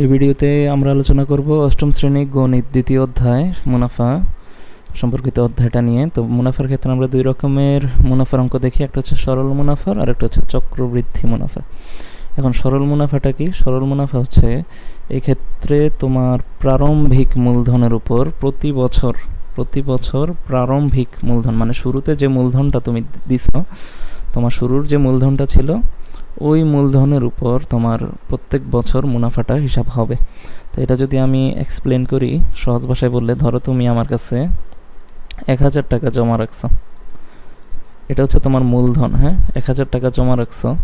এই ভিডিওতে আমরা আলোচনা করব অষ্টম শ্রেণি গণিত দ্বিতীয় অধ্যায় মুনাফা সম্পর্কিত অধ্যায়টা নিয়ে। তো মুনাফার ক্ষেত্রে আমরা দুই রকমের মুনাফার অঙ্ক দেখি, একটা হচ্ছে সরল মুনাফার আর একটা হচ্ছে চক্রবৃদ্ধি মুনাফা। এখন সরল মুনাফাটা কি? সরল মুনাফা হচ্ছে এই ক্ষেত্রে তোমার প্রারম্ভিক মূলধনের উপর প্রতি বছর প্রতি বছর প্রারম্ভিক মূলধন মানে শুরুতে যে মূলধনটা তুমি দিছ, তোমার শুরুর যে মূলধনটা ছিল ওই মূলধনের উপর তোমার প্রত্যেক বছর মুনাফাটা হিসাব হবে। তো এটা যদি আমি এক্সপ্লেন করি, সহজ ভাষায় বললে, ধরো তুমি আমার কাছে এক হাজার টাকা জমা রাখছো। এটা হচ্ছে তোমার মূলধন হ্যাঁ? এক হাজার টাকা জমা রাখছো।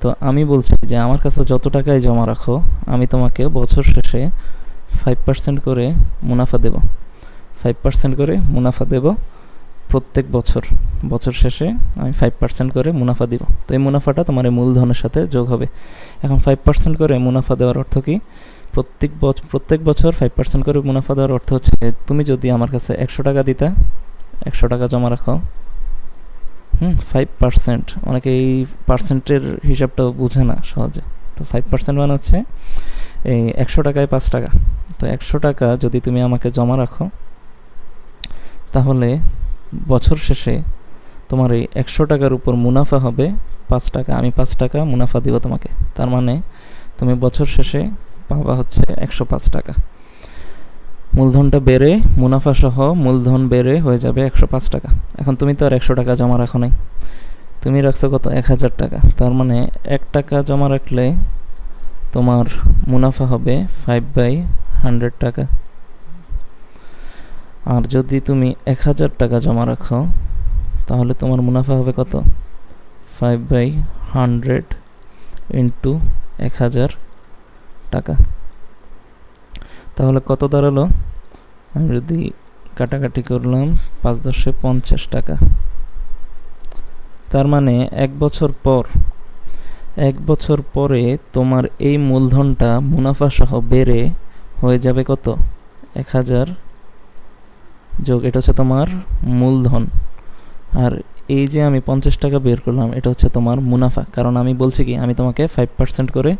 তো আমি বলছি যে আমার কাছে যত টাকাই জমা রাখো, আমি তোমাকে বছর শেষে ফাইভ পার্সেন্ট করে মুনাফা দেব। ফাইভ পার্সেন্ট করে মুনাফা দেব। প্রত্যেক বছর বছর শেষে আমি ফাইভ পার্সেন্ট করে মুনাফা দিব। তো এই মুনাফাটা তোমার এই মূলধনের সাথে যোগ হবে। এখন ফাইভ পার্সেন্ট করে মুনাফা দেওয়ার অর্থ কি? প্রত্যেক বছর প্রত্যেক বছর ফাইভ পার্সেন্ট করে মুনাফা দেওয়ার অর্থ হচ্ছে, তুমি যদি আমার কাছে একশো টাকা দিতা, একশো টাকা জমা রাখো, হুম ফাইভ পার্সেন্ট অনেকে এই পার্সেন্টের হিসাবটাও বুঝে না সহজে। তো ফাইভ পার্সেন্ট মানে হচ্ছে এই একশো টাকায় পাঁচ টাকা। তো একশো টাকা যদি তুমি আমাকে জমা রাখো, তাহলে বছর শেষে তোমার এই একশো টাকার উপর মুনাফা হবে, পাঁচ টাকা, আমি পাঁচ টাকা মুনাফা দিব তোমাকে। তার মানে তুমি বছর শেষে পাবা হচ্ছে একশো পাঁচ টাকা। মূলধনটা বেড়ে, মুনাফা সহ মূলধন বেড়ে হয়ে যাবে একশো পাঁচ টাকা। এখন তুমি তো আর একশো টাকা জমা রাখো নাই। তুমি রাখছো কত? এক হাজার টাকা। তার মানে এক টাকা জমা রাখলে তোমার মুনাফা হবে ফাইভ বাই হান্ড্রেড টাকা। আর যদি তুমি এক হাজার টাকা জমা রাখো, তাহলে তোমার মুনাফা হবে কত? ফাইভ বাই হান্ড্রেড ইন্টু এক হাজার টাকা। তাহলে কত দাঁড়াল? আমি যদি কাটাকাটি করলাম পাঁচ দশে পঞ্চাশ টাকা। তার মানে এক বছর পর, এক বছর পরে তোমার এই মূলধনটা মুনাফা সহ বেড়ে হয়ে যাবে কত? এক হাজার যোগ, এটা হচ্ছে তোমার মূলধন। আর এই যে আমি পঞ্চাশ টাকা বের করলাম, এটা হচ্ছে তোমার মুনাফা। কারণ আমি বলছি কি, আমি তোমাকে ফাইভ পার্সেন্ট করে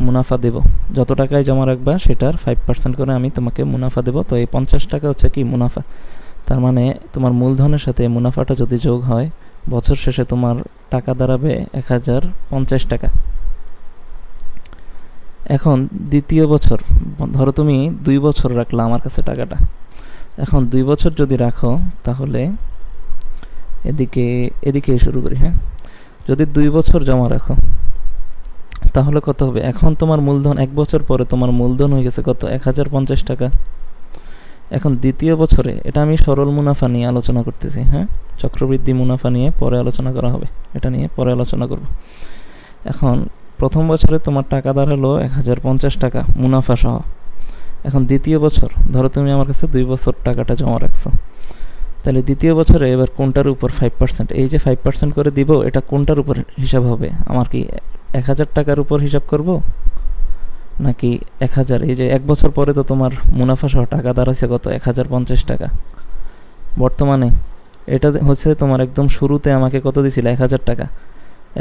মুনাফা দেব। যত টাকায় জমা রাখবা, সেটার ফাইভ পার্সেন্ট করে আমি তোমাকে মুনাফা দেব। তো এই পঞ্চাশ টাকা হচ্ছে কি মুনাফা? তার মানে তোমার মূলধনের সাথে মুনাফাটা যদি যোগ হয়, বছর শেষে তোমার টাকা দাঁড়াবে এক হাজার পঞ্চাশ টাকা। এখন দ্বিতীয় বছর, ধরো তুমি দুই বছর রাখলা আমার কাছে টাকাটা। এখন দুই বছর যদি রাখো, তাহলে এদিকে এদিকে শুরু করি হ্যাঁ? যদি দুই বছর জমা রাখো, তাহলে কত হবে? এখন তোমার মূলধন, এক বছর পরে তোমার মূলধন হয়ে গেছে কত? এক হাজার পঞ্চাশ টাকা। এখন দ্বিতীয় বছরে, এটা আমি সরল মুনাফা নিয়ে আলোচনা করতেছি হ্যাঁ? চক্রবৃদ্ধি মুনাফা নিয়ে পরে আলোচনা করা হবে। এটা নিয়ে পরে আলোচনা করব। এখন প্রথম বছরে তোমার টাকা দাঁড়াল এক হাজার পঞ্চাশ টাকা মুনাফা সহ। এখন দ্বিতীয় বছর, ধরো তুমি আমার কাছে দুই বছর টাকাটা জমা রাখছো। তাহলে দ্বিতীয় বছরে এবার কোনটার উপর ফাইভ পার্সেন্ট এই যে ফাইভ পার্সেন্ট করে দিব, এটা কোনটার উপর হিসাব হবে? আমার কি এক হাজার টাকার উপর হিসাব করব? নাকি এক হাজার? এই যে এক বছর পরে তো তোমার মুনাফা সহ টাকা দাঁড়াচ্ছে কত? এক হাজার পঞ্চাশ টাকা। বর্তমানে এটা হচ্ছে তোমার একদম শুরুতে আমাকে কত দিছিল? এক হাজার টাকা।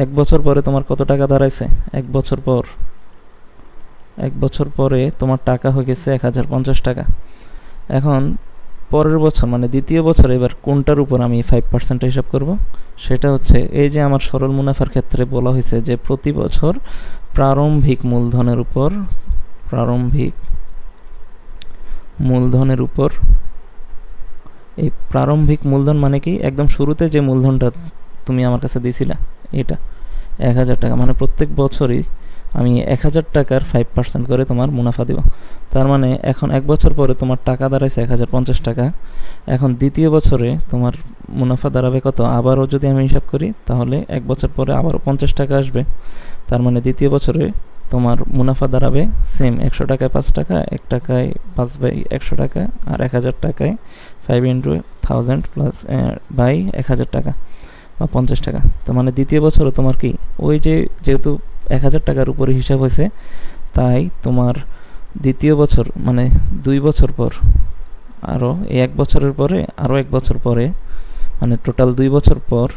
এক বছর পরে তোমার কত টাকা দাঁড়াইছে এক বছর পর এক বছর পরে তোমার টাকা হয়ে গেছে এক হাজার পঞ্চাশ টাকা। এখন পরের বছর মানে দ্বিতীয় বছর এবার কোনটার উপর আমি ফাইভ পার্সেন্ট হিসাব করব? সেটা হচ্ছে এই যে আমার সরল মুনাফার ক্ষেত্রে বলা হয়েছে যে প্রতি বছর প্রারম্ভিক মূলধনের উপর, প্রারম্ভিক মূলধনের উপর, এই প্রারম্ভিক মূলধন মানে কি? একদম শুরুতে যে মূলধনটা তুমি আমার কাছে দিয়েছিলা, এটা এক হাজার টাকা। মানে প্রত্যেক বছরই আমি এক হাজার টাকার ফাইভ পার্সেন্ট করে তোমার মুনাফা দিব। তার মানে এখন এক বছর পরে তোমার টাকা দাঁড়াইছে এক হাজার পঞ্চাশ টাকা। এখন দ্বিতীয় বছরে তোমার মুনাফা দাঁড়াবে কত? আবারও যদি আমি হিসাব করি, তাহলে এক বছর পরে আবারও পঞ্চাশ টাকা আসবে। তার মানে দ্বিতীয় বছরে তোমার মুনাফা দাঁড়াবে সেম একশো টাকায় পাঁচ টাকা, এক টাকায় পাঁচ বাই একশো টাকা, আর এক হাজার টাকায় five into thousand plus by এক হাজার টাকা বা পঞ্চাশ টাকা। তো মানে দ্বিতীয় বছরে তোমার কি? ওই যে যেহেতু এক হাজার টাকার উপরে হিসাব হয়েছে। তাই তোমার দ্বিতীয় বছর মানে দুই বছর পর আরও এই এক বছরের পরে আরও এক বছর পরে মানে টোটাল দুই বছর পর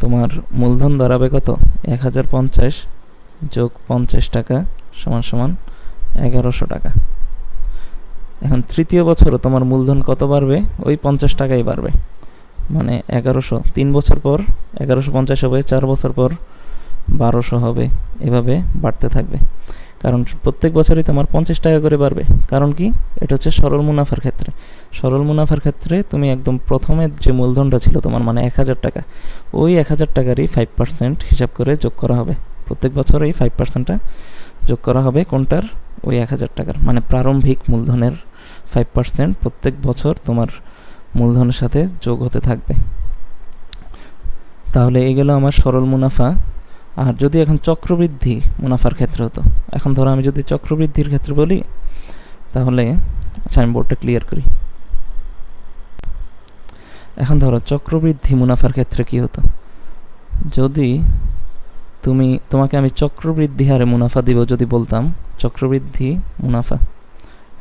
তোমার মূলধন দাঁড়াবে কত? এক হাজার পঞ্চাশ যোগ পঞ্চাশ টাকা সমান সমান এগারোশো টাকা। এখন তৃতীয় বছরও তোমার মূলধন কত বাড়বে? ওই পঞ্চাশ টাকাই বাড়বে। মানে এগারোশো, তিন বছর পর এগারোশো পঞ্চাশ হবে, চার বছর পর বারোশো হবে। এভাবে বাড়তে থাকবে। কারণ প্রত্যেক বছরই তোমার পঞ্চাশ টাকা করে বাড়বে। কারণ কি? এটা হচ্ছে সরল মুনাফার ক্ষেত্রে। সরল মুনাফার ক্ষেত্রে তুমি একদম প্রথমে যে মূলধনটা ছিল তোমার মানে এক হাজার টাকা, ওই এক হাজার টাকারই ফাইভ পার্সেন্ট হিসাব করে যোগ করা হবে। প্রত্যেক বছর এই ফাইভ পার্সেন্টটা যোগ করা হবে কোনটার? ওই এক হাজার টাকার। মানে প্রারম্ভিক মূলধনের ফাইভ পার্সেন্ট প্রত্যেক বছর তোমার মূলধনের সাথে যোগ হতে থাকবে। তাহলে এই গেল আমার সরল মুনাফা। আর যদি এখন চক্রবৃদ্ধি মুনাফার ক্ষেত্রে হতো, এখন ধরো আমি যদি চক্রবৃদ্ধির ক্ষেত্রে বলি, তাহলে আচ্ছা আমি বোর্ডটা ক্লিয়ার করি। এখন ধরো চক্রবৃদ্ধি মুনাফার ক্ষেত্রে কি হতো? যদি তুমি, তোমাকে আমি চক্রবৃদ্ধি হারে মুনাফা দিব যদি বলতাম, চক্রবৃদ্ধি মুনাফা,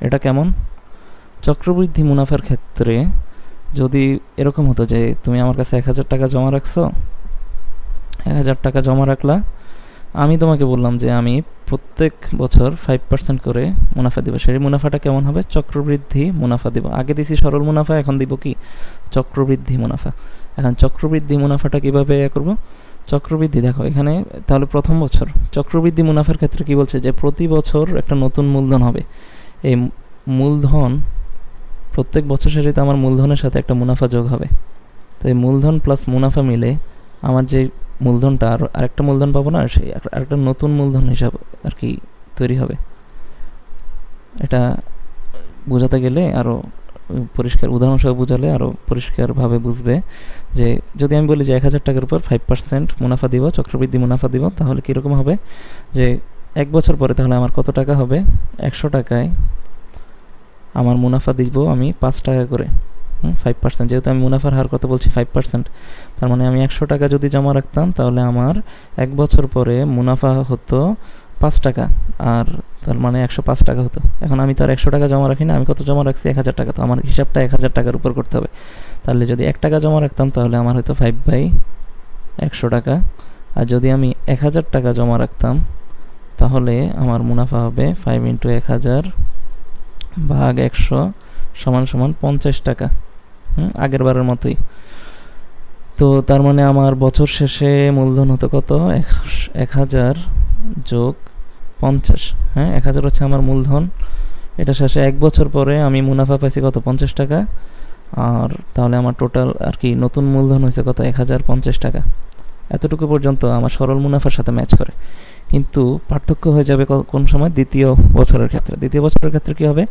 এটা কেমন? চক্রবৃদ্ধি মুনাফার ক্ষেত্রে যদি এরকম হতো যে তুমি আমার কাছে এক হাজার টাকা জমা রাখছো এক হাজার টাকা জমা রাখলা। আমি তোমাকে বললাম যে আমি প্রত্যেক বছর ফাইভ পার্সেন্ট করে মুনাফা দিব। সেই মুনাফাটা কেমন হবে? চক্রবৃদ্ধি মুনাফা দিব। আগে দিছি সরল মুনাফা, এখন দিব কি? চক্রবৃদ্ধি মুনাফা। এখন চক্রবৃদ্ধি মুনাফাটা কীভাবে ইয়ে করব? চক্রবৃদ্ধি দেখো, এখানে তাহলে প্রথম বছর। চক্রবৃদ্ধি মুনাফার ক্ষেত্রে কি বলছে? যে প্রতি বছর একটা নতুন মূলধন হবে। এই মূলধন, প্রত্যেক বছর শেষে আমার মূলধনের সাথে একটা মুনাফা যোগ হবে। তো এই মূলধন প্লাস মুনাফা মিলে আমার যে মূলধনটা আর আরেকটা মূলধন পাবো না, সেই আরেকটা নতুন মূলধন হিসাব আর কি তৈরি হবে। এটা বোঝাতে গেলে আরও পরিষ্কার উদাহরণসহ বোঝালে আরও পরিষ্কারভাবে বুঝবে যে যদি আমি বলি যে এক হাজার টাকার উপর ফাইভ পার্সেন্ট মুনাফা দিব, চক্রবৃদ্ধি মুনাফা দিব, তাহলে কীরকম হবে? যে এক বছর পরে তাহলে আমার কত টাকা হবে? একশো টাকায় আমার মুনাফা দিব আমি পাঁচ টাকা করে। ফাইভ পার্সেন্ট যেহেতু আমি মুনাফার হার কত বলছি ফাইভ পার্সেন্ট তার মানে আমি একশো টাকা যদি জমা রাখতাম, তাহলে আমার এক বছর পরে মুনাফা হতো পাঁচ টাকা, আর তার মানে একশো পাঁচ টাকা হতো। এখন আমি তার একশো টাকা জমা রাখি না, আমি কত জমা রাখছি? এক হাজার টাকা। তো আমার হিসাবটা এক হাজার টাকার উপর করতে হবে। তাহলে যদি এক টাকা জমা রাখতাম, তাহলে আমার হয়তো ফাইভ বাই একশো টাকা। আর যদি আমি এক হাজার টাকা জমা রাখতাম, তাহলে আমার মুনাফা হবে ফাইভ ইন্টু এক হাজার ভাগ একশো সমান সমান পঞ্চাশ টাকা। হুম আগের বারের মতোই। তো তার মানে আমার বছর শেষে মূলধন হতো কত? এক হাজার যোগ পঞ্চাশ। হ্যাঁ এক হাজার হচ্ছে আমার মূলধন। এটা শেষে এক বছর পরে আমি মুনাফা পাইছি কত? পঞ্চাশ টাকা। আর তাহলে আমার টোটাল আর কি নতুন মূলধন হয়েছে কত? এক হাজার পঞ্চাশ টাকা। এতটুকু পর্যন্ত আমার সরল মুনাফার সাথে ম্যাচ করে। কিন্তু পার্থক্য হয়ে যাবে কোন সময়? দ্বিতীয় বছরের ক্ষেত্রে। দ্বিতীয় বছরের ক্ষেত্রে কী হবে?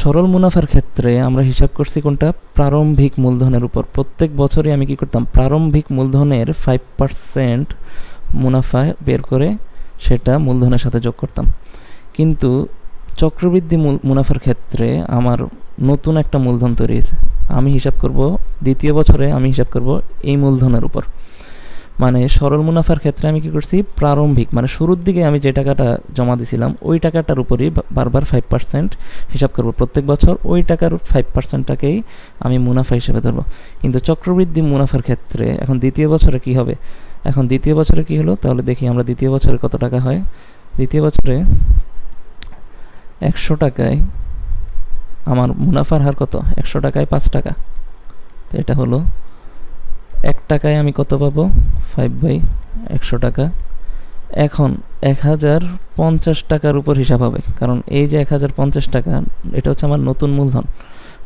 সরল মুনাফার ক্ষেত্রে আমরা হিসাব করছি কোনটা? প্রারম্ভিক মূলধনের উপর। প্রত্যেক বছরই আমি কি করতাম? প্রারম্ভিক মূলধনের ফাইভ পার্সেন্ট মুনাফা বের করে সেটা মূলধনের সাথে যোগ করতাম। কিন্তু চক্রবৃদ্ধি মুনাফার ক্ষেত্রে আমার নতুন একটা মূলধন তৈরি হয়েছে। আমি হিসাব করব, দ্বিতীয় বছরে আমি হিসাব করব এই মূলধনের উপর। মানে সরল মুনাফার ক্ষেত্রে আমি কি করছি? প্রারম্ভিক মানে শুরুর দিকে আমি যে টাকাটা জমা দিছিলাম, ওই টাকাটার উপরই বারবার ফাইভ পার্সেন্ট হিসাব করব। প্রত্যেক বছর ওই টাকার ফাইভ পার্সেন্টটাকেই আমি মুনাফা হিসেবে ধরবো। কিন্তু চক্রবৃদ্ধি মুনাফার ক্ষেত্রে এখন দ্বিতীয় বছরে কি হবে? এখন দ্বিতীয় বছরে কি হলো? তাহলে দেখি আমরা দ্বিতীয় বছরে কত টাকা হয়? দ্বিতীয় বছরে একশো টাকায় আমার মুনাফার হার কত? একশো টাকায় পাঁচ টাকা। তো এটা হলো এক টাকায় আমি কত পাবো? ফাইভ বাই একশো টাকা। এখন এক হাজার পঞ্চাশ টাকার উপর হিসাব হবে। কারণ এই যে এক হাজার পঞ্চাশ টাকা, এটা হচ্ছে আমার নতুন মূলধন।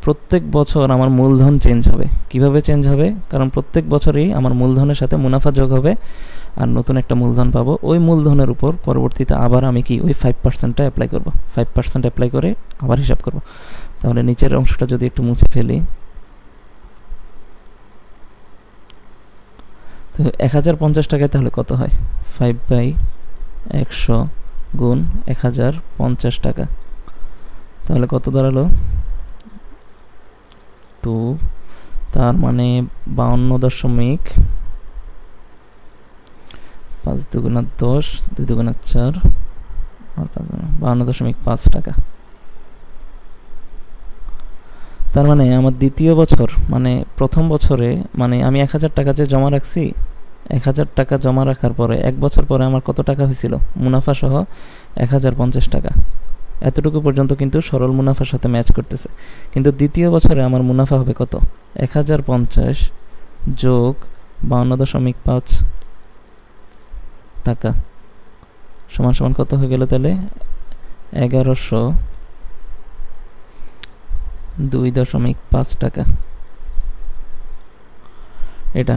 প্রত্যেক বছর আমার মূলধন চেঞ্জ হবে। কীভাবে চেঞ্জ হবে? কারণ প্রত্যেক বছরই আমার মূলধনের সাথে মুনাফা যোগ হবে। আর নতুন একটা মূলধন পাবো। ওই মূলধনের উপর পরবর্তীতে আবার আমি কি ওই ফাইভ পার্সেন্টটা অ্যাপ্লাই করব। ফাইভ পার্সেন্ট অ্যাপ্লাই করে আবার হিসাব করব। তাহলে নিচের অংশটা যদি একটু মুছে ফেলি তো এক হাজার পঞ্চাশ টাকায় তাহলে কত হয়? ফাইভ বাই একশো গুণ এক হাজার পঞ্চাশ টাকা। তাহলে কত দাঁড়াল? টু তার মানে বাউন্ন দশমিক পাঁচ দুগুণা দশ, দুই দুগুণা চার, বাউন্ন দশমিক পাঁচ টাকা। তার মানে আমার দ্বিতীয় বছর মানে প্রথম বছরে মানে আমি এক হাজার টাকা যে জমা রাখছি, এক হাজার টাকা জমা রাখার পরে, এক বছর পরে আমার কত টাকা হয়েছিল? মুনাফা সহ এক হাজার পঞ্চাশ টাকা। এতটুকু পর্যন্ত কিন্তু সরল মুনাফার সাথে ম্যাচ করতেছে। কিন্তু দ্বিতীয় বছরে আমার মুনাফা হবে কত? এক হাজার পঞ্চাশ যোগ বাউন্ন দশমিক পাঁচ টাকা। সমান সমান কত হয়ে গেল তাহলে? এগারোশো দুই দশমিক পাঁচ টাকা। এটা।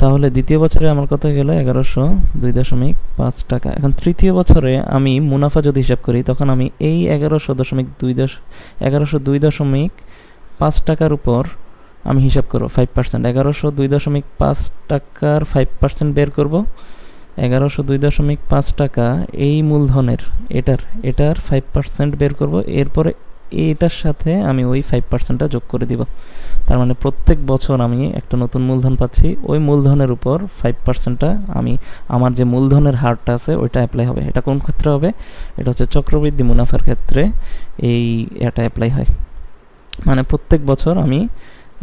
তাহলে দ্বিতীয় বছরে আমার হয়ে গেল? এগারোশো দুই দশমিক পাঁচ টাকা। এখন তৃতীয় বছরে আমি মুনাফা যদি হিসাব করি, তখন আমি এই এগারোশো দশমিক দুই দশ, এগারোশো দুই দশমিক পাঁচ টাকার উপর আমি হিসাব করব ফাইভ পার্সেন্ট এগারোশো দুই দশমিক পাঁচ টাকার ফাইভ পার্সেন্ট বের করব। এগারোশো দুই দশমিক পাঁচ টাকা এই মূলধনের, এটার এটার ফাইভ পার্সেন্ট বের করব। এরপরে এটার সাথে আমি ওই ফাইভ পার্সেন্টটা যোগ করে দিব। তার মানে প্রত্যেক বছর আমি একটা নতুন মূলধন পাচ্ছি। ওই মূলধনের উপর ফাইভ পার্সেন্টটা আমি, আমার যে মূলধনের হারটা আছে, ওইটা অ্যাপ্লাই হবে। এটা কোন ক্ষেত্রে হবে? এটা হচ্ছে চক্রবৃদ্ধি মুনাফার ক্ষেত্রে এই এটা অ্যাপ্লাই হয়। মানে প্রত্যেক বছর আমি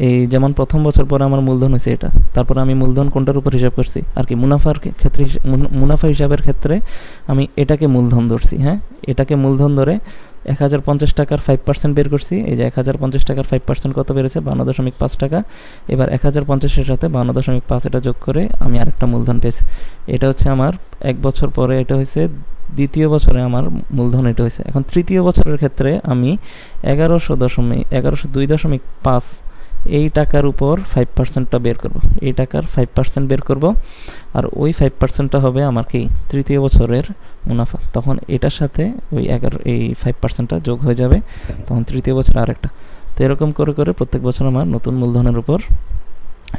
এই যেমন প্রথম বছর পরে আমার মূলধন হয়েছে এটা। তারপর আমি মূলধন কোনটার উপর হিসাব করছি? আর কি মুনাফার ক্ষেত্রে মুনাফা হিসাবের ক্ষেত্রে আমি এটাকে মূলধন ধরছি হ্যাঁ? এটাকে মূলধন ধরে এক হাজার পঞ্চাশ টাকার ফাইভ পার্সেন্ট বের করছি। এই যে এক হাজার পঞ্চাশ টাকার ফাইভ পার্সেন্ট কত বেড়েছে? বান্ন দশমিক পাঁচ টাকা। এবার এক হাজার পঞ্চাশের সাথে বান্ন দশমিক পাঁচ এটা যোগ করে আমি আরেকটা মূলধন পেয়েছি। এটা হচ্ছে আমার এক বছর পরে এটা হয়েছে, দ্বিতীয় বছরে আমার মূলধন এটা হয়েছে। এখন তৃতীয় বছরের ক্ষেত্রে আমি এগারোশো দশমিক এগারোশো দুই দশমিক পাঁচ এই টাকার উপর ফাইভ পার্সেন্টটা বের করব। এই টাকার ফাইভ পার্সেন্ট বের করব আর ওই ফাইভ পার্সেন্টটা হবে আমার কি তৃতীয় বছরের মুনাফা। তখন এটার সাথে ওই এগারো, এই ফাইভ পার্সেন্টটা যোগ হয়ে যাবে। তখন তৃতীয় বছর আরেকটা। তো এরকম করে করে প্রত্যেক বছর আমার নতুন মূলধনের উপর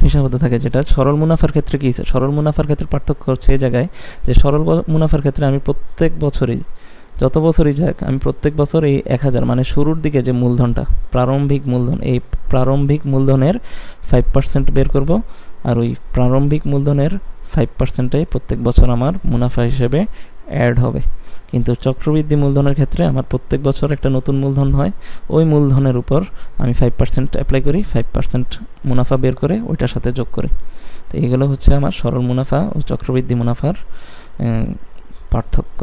হিসাব হতে থাকে, যেটা সরল মুনাফার ক্ষেত্রে কী সরল মুনাফার ক্ষেত্রে পার্থক্য হচ্ছে এই জায়গায় যে সরল মুনাফার ক্ষেত্রে আমি প্রত্যেক বছরই যত বছরই যাক, আমি প্রত্যেক বছর এই এক হাজার মানে শুরুর দিকে যে মূলধনটা, প্রারম্ভিক মূলধন, এই প্রারম্ভিক মূলধনের ফাইভ পার্সেন্ট বের করব, আর ওই প্রারম্ভিক মূলধনের ফাইভ পার্সেন্টটাই প্রত্যেক বছর আমার মুনাফা হিসেবে অ্যাড হবে। কিন্তু চক্রবৃদ্ধি মূলধনের ক্ষেত্রে আমার প্রত্যেক বছর একটা নতুন মূলধন হয়, ওই মূলধনের উপর আমি ফাইভ পার্সেন্ট অ্যাপ্লাই করি ফাইভ পার্সেন্ট মুনাফা বের করে ওইটার সাথে যোগ করি। তো এগুলো হচ্ছে আমার সরল মুনাফা ও চক্রবৃদ্ধি মুনাফার পার্থক্য।